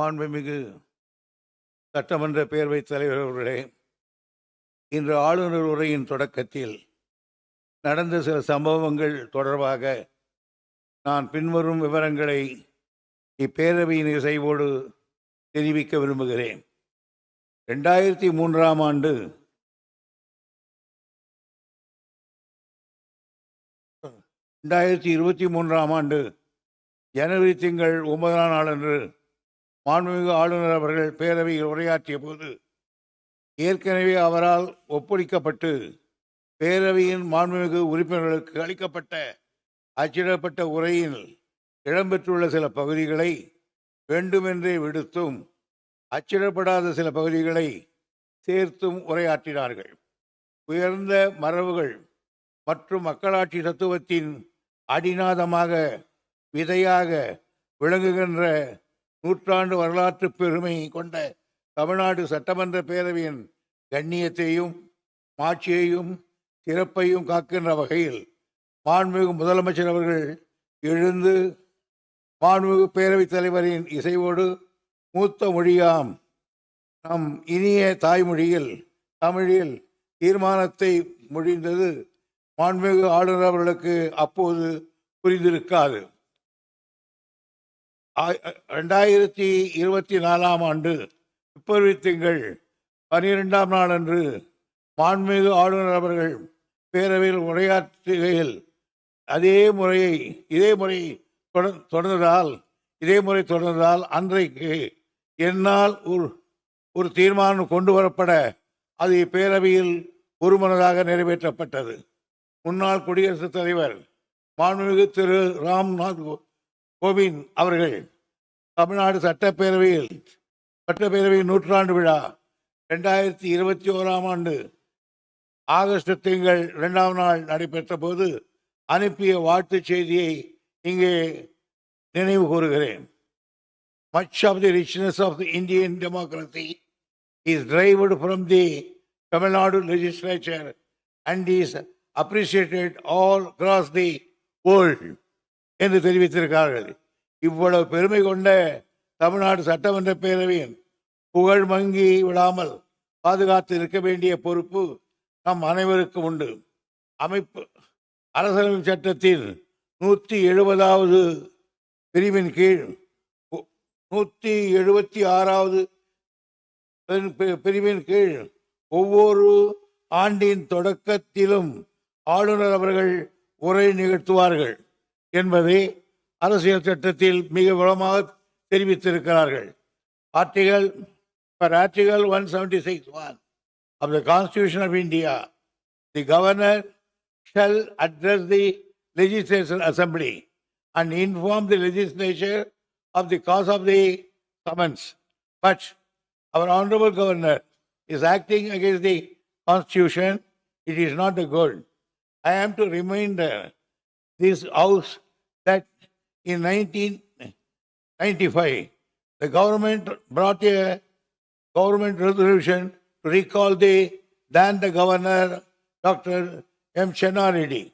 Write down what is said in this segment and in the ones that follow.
மாண்புமிகு சட்டமன்ற பேரவைத் தலைவர் அவர்களே இன்று ஆளுநர் உரையின் தொடக்கத்தில் நடந்த சில சம்பவங்கள் தொடர்பாக நான் பின்வரும் விவரங்களை இப்பேரவையின் இசைவோடு தெரிவிக்க விரும்புகிறேன். ரெண்டாயிரத்தி மூன்றாம் ஆண்டு ரெண்டாயிரத்தி இருபத்தி மூன்றாம் ஆண்டு ஜனவரி திங்கள் ஒன்பதாம் நாளன்று மாண்புமிகு ஆளுநர் அவர்கள் பேரவையில் உரையாற்றிய போது ஏற்கனவே அவரால் ஒப்படைக்கப்பட்டு பேரவையின் மாண்புமிகு உறுப்பினர்களுக்கு அளிக்கப்பட்ட அச்சிடப்பட்ட உரையில் இடம்பெற்றுள்ள சில பகுதிகளை வேண்டுமென்றே விடுத்தும் அச்சிடப்படாத சில பகுதிகளை சேர்த்தும் உரையாற்றினார்கள். உயர்ந்த மரபுகள் மற்றும் மக்களாட்சி தத்துவத்தின் அடிநாதமாக விதையாக விளங்குகின்ற நூற்றாண்டு வரலாற்று பெருமை கொண்ட தமிழ்நாடு சட்டமன்ற பேரவையின் கண்ணியத்தையும் மாட்சியையும் சிறப்பையும் காக்கின்ற வகையில் மாண்புமிகு முதலமைச்சர் அவர்கள் எழுந்து மாண்புமிகு பேரவைத் தலைவரின் இசைவோடு மூத்த மொழியாம் நம் இனிய தாய்மொழியில் தமிழில் தீர்மானத்தை மொழிந்தது மாண்புமிகு ஆளுநர் அவர்களுக்கு அப்போது புரிந்திருக்காது. ரெண்டாயிரத்தி இருபத்தி நாலாம் ஆண்டு பிப்ரவரி திங்கள் பனிரெண்டாம் நாளன்று மாண்புமிகு ஆளுநர் அவர்கள் பேரவையில் உரையாற்றுகையில் அதே முறையை இதே முறை தொடர்- தொடர்ந்ததால் இதே முறை தொடர்ந்ததால் அன்றைக்கு என்னால் ஒரு ஒரு தீர்மானம் கொண்டு வரப்பட அது பேரவையில் ஒருமனதாக நிறைவேற்றப்பட்டது. முன்னாள் குடியரசுத் தலைவர் மாண்புமிகு திரு ராம்நாத் கோ- கோவிந்த் அவர்கள் தமிழ்நாடு சட்டப்பேரவையில் சட்டப்பேரவையின் நூற்றாண்டு விழா ரெண்டாயிரத்தி இருபத்தி ஓராம் ஆண்டு ஆகஸ்ட் திங்கள் இரண்டாம் நாள் நடைபெற்ற போது அனுப்பிய வாழ்த்துச் செய்தியை இங்கே நினைவு கூறுகிறேன் much of the richness of the Indian democracy is derived from the Tamil Nadu legislature and is appreciated all across the world என்று தெரிவித்திருக்கிறார்கள். இவ்வளவு பெருமை கொண்ட தமிழ்நாடு சட்டமன்ற பேரவையின் புகழ் மங்கி விடாமல் பாதுகாத்து இருக்க வேண்டிய பொறுப்பு நம் அனைவருக்கும் உண்டு. அமைப்பு அரசமைப்பு சட்டத்தின் நூற்றி எழுபதாவது பிரிவின் கீழ் நூற்றி எழுபத்தி ஆறாவது பி- பிரிவின் கீழ் ஒவ்வொரு ஆண்டின் தொடக்கத்திலும் ஆளுநர் அவர்கள் உரை நிகழ்த்துவார்கள். என்பதை அரசியல் சட்டத்தில் மிக விளமாக தெரிவித்திருக்கிறார்கள் article per article 176 1 of the constitution of india the governor shall address the legislative assembly and inform the legislature of the cause of the summons but our honorable governor is acting against the constitution it is not a good i am to remind uh, this house that in 1995 the government brought a government resolution to recall the then the governor Dr. M. Chennareddy.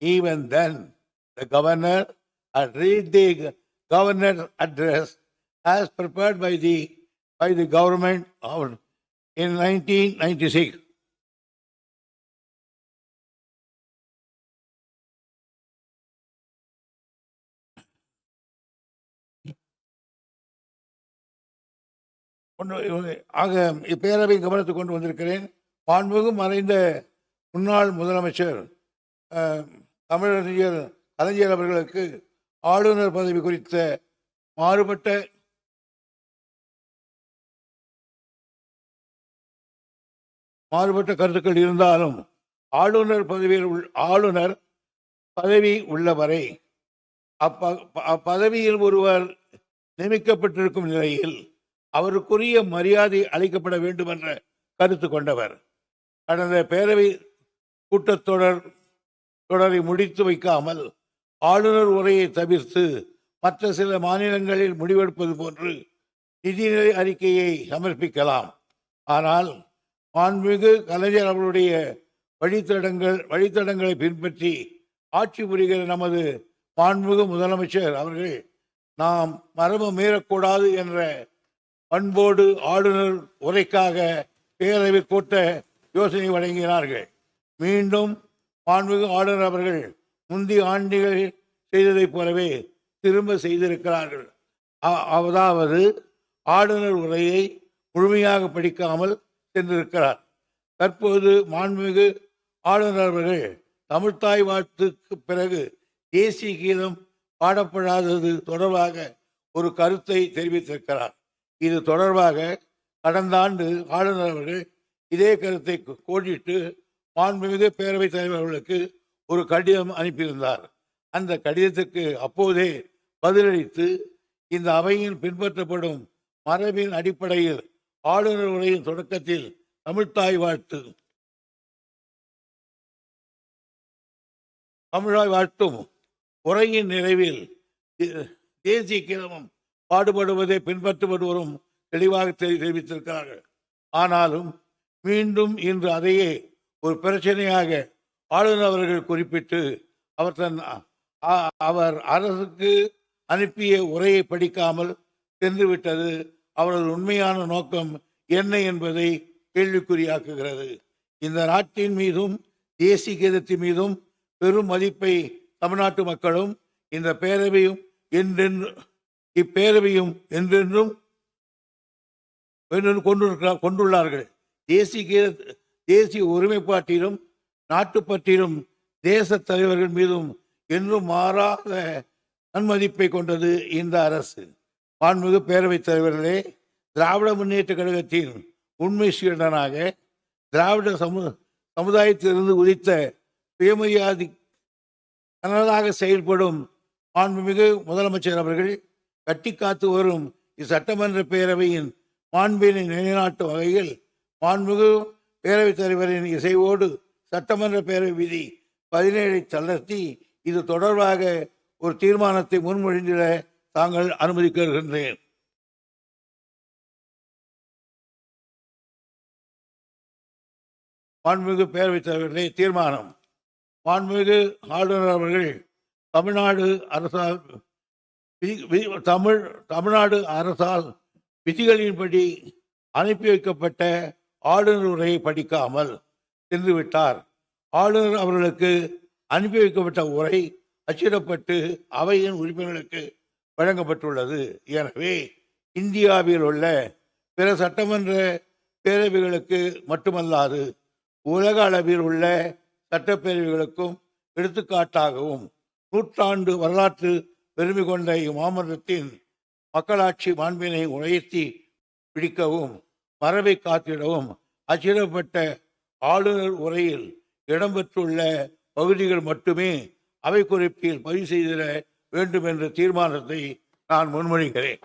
Even then, the governor had read the governor's address as prepared by the by the government in 1996. ஒன்று ஆக இப்பேரவை கவனத்துக்கு கொண்டு வந்திருக்கிறேன். மாண்புமிகு மறைந்த முன்னாள் முதலமைச்சர் தமிழறிஞர் கலைஞர் அவர்களுக்கு ஆளுநர் பதவி குறித்த மாறுபட்ட மாறுபட்ட கருத்துக்கள் இருந்தாலும் ஆளுநர் பதவியில் உள் ஆளுநர் பதவி உள்ளவரை. அப்ப அப்பதவியில் ஒருவர் நியமிக்கப்பட்டிருக்கும் நிலையில் அவருக்குரிய மரியாதை அளிக்கப்பட வேண்டும் என்ற கருத்து கொண்டவர். கடந்த பேரவை கூட்டத்தொடர் தொடரை முடித்து வைக்காமல் ஆளுநர் உரையை தவிர்த்து மற்ற சில மாநிலங்களில் முடிவெடுப்பது போன்று நிதிநிலை அறிக்கையை சமர்ப்பிக்கலாம். ஆனால் மாண்புமிகு கலைஞர் அவருடைய வழித்தடங்கள் வழித்தடங்களை பின்பற்றி ஆட்சி புரிகிற நமது மாண்புமிகு முதலமைச்சர் அவர்கள் நாம் மரபு மீறக்கூடாது என்ற அன்போடு ஆளுநர் உரைக்காக பேரவை கூட்ட யோசனை வழங்கினார்கள். மீண்டும் மாண்புமிகு ஆளுநர் அவர்கள் முந்தைய ஆண்டுகள் செய்ததைப் போலவே திரும்ப செய்திருக்கிறார்கள். அதாவது ஆளுநர் உரையை முழுமையாக படிக்காமல் சென்றிருக்கிறார். தற்போது மாண்புமிகு ஆளுநர் அவர்கள் தமிழ்த்தாய் வாழ்த்துக்கு பிறகு தேசிய கீதம் பாடப்படாதது தொடர்பாக ஒரு கருத்தை தெரிவித்திருக்கிறார். இது தொடர்பாக கடந்த ஆண்டு ஆளுநர் அவர்கள் இதே கருத்தை கோடிட்டு மாண்புமிகு பேரவைத் தலைவர்களுக்கு ஒரு கடிதம் அனுப்பியிருந்தார். அந்த கடிதத்துக்கு அப்போதே பதிலளித்து இந்த அவையில் பின்பற்றப்படும் மரபின் அடிப்படையில் ஆளுநர் உரையின் தொடக்கத்தில் தமிழ்த்தாய் வாழ்த்து. தமிழாய் வாழ்த்தும். உரையின் நிறைவில் தேசிய கிரமம் பாடுபடுவதை பின்பற்றுவது தெளிவாக தெரி- தெரிவித்திருக்கிறார்கள். ஆனாலும் மீண்டும் இன்று அதையே ஒரு பிரச்சனையாக ஆளுநர் அவர்கள் குறிப்பிட்டு அவர் தன் அவர் அரசுக்கு அனுப்பிய உரையை படிக்காமல் சென்றுவிட்டது அவரது உண்மையான நோக்கம் என்ன என்பதை கேள்விக்குறியாக்குகிறது. இந்த நாட்டின் மீதும் தேசிய கீதத்தின் மீதும் பெரும் மதிப்பை தமிழ்நாட்டு மக்களும் இந்த பேரவையும் என்றென்று இப்பேரவையும் என்றென்றும் கொண்டிருக்கிறார் கொண்டுள்ளார்கள். தேசிய கீத தேசிய ஒருமைப்பாட்டிலும் நாட்டுப்பற்றிலும் தேச தலைவர்கள் மீதும் என்றும் மாறாத நன்மதிப்பை கொண்டது இந்த அரசு. மாண்புமிகு பேரவைத் தலைவர்களே திராவிட முன்னேற்ற கழகத்தின் உண்மை சீடனாக திராவிட சமு சமுதாயத்திலிருந்து உதித்த சுயமரியாதை கனதாக செயல்படும் மாண்புமிகு முதலமைச்சர் அவர்கள் கட்டி காத்து வரும் இச்சட்டமன்ற பேரவையின் மாண்பினை நிலைநாட்டும் வகையில் மாண்புமிகு பேரவைத் தலைவரின் இசைவோடு சட்டமன்ற பேரவை விதி பதினேழை தளர்த்தி இது தொடர்பாக ஒரு தீர்மானத்தை முன்மொழிந்திட தாங்கள் அனுமதிக்கின்றேன் மாண்புமிகு பேரவைத் தலைவர்களே தீர்மானம். மாண்புமிகு ஆளுநர் அவர்கள் தமிழ்நாடு அரசால் தமிழ் தமிழ்நாடு அரசால் விதிகளின்படி அனுப்பி வைக்கப்பட்ட ஆளுநர் உரையை படிக்காமல் சென்றுவிட்டார். ஆளுநர் அவர்களுக்கு அனுப்பி வைக்கப்பட்ட உரை அச்சிடப்பட்டு அவையின் உறுப்பினர்களுக்கு வழங்கப்பட்டுள்ளது. எனவே இந்தியாவில் உள்ள பிற சட்டமன்ற பேரவைகளுக்கு மட்டுமல்லாது உலக அளவில் உள்ள சட்டப்பேரவைகளுக்கும் எடுத்துக்காட்டாகவும் நூற்றாண்டு வரலாற்று பெருமை கொண்ட இம்மாமன்றத்தின் மக்களாட்சி மாண்பினை உயர்த்தி பிடிக்கவும் மரபை காத்திடவும் அச்சிடப்பட்ட ஆளுநர் உரையில் இடம்பெற்றுள்ள பகுதிகள் மட்டுமே அவை குறிப்பில் பதிவு செய்திட வேண்டும் என்ற தீர்மானத்தை நான் முன்மொழிகிறேன்.